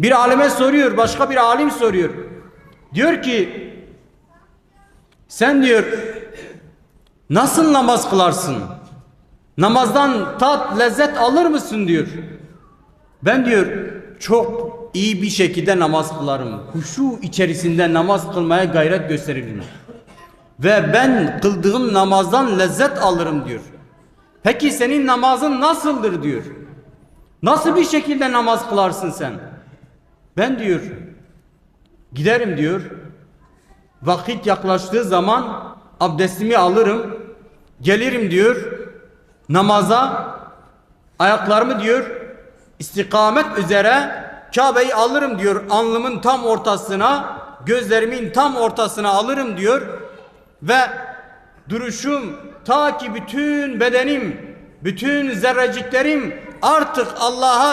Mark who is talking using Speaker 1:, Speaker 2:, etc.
Speaker 1: Bir alime soruyor, başka bir alim soruyor. Diyor ki sen diyor nasıl namaz kılarsın? Namazdan tat, lezzet alır mısın diyor. Ben diyor çok iyi bir şekilde namaz kılarım. Huşu içerisinde namaz kılmaya gayret gösteririm. Ve ben kıldığım namazdan lezzet alırım diyor. Peki senin namazın nasıldır diyor. Nasıl bir şekilde namaz kılarsın sen? Ben diyor giderim diyor. Vakit yaklaştığı zaman abdestimi alırım. Gelirim diyor namaza ayaklarımı diyor istikamet üzere Kabe'yi alırım diyor alnımın tam ortasına gözlerimin tam ortasına alırım diyor ve duruşum ta ki bütün bedenim bütün zerreciklerim artık Allah'a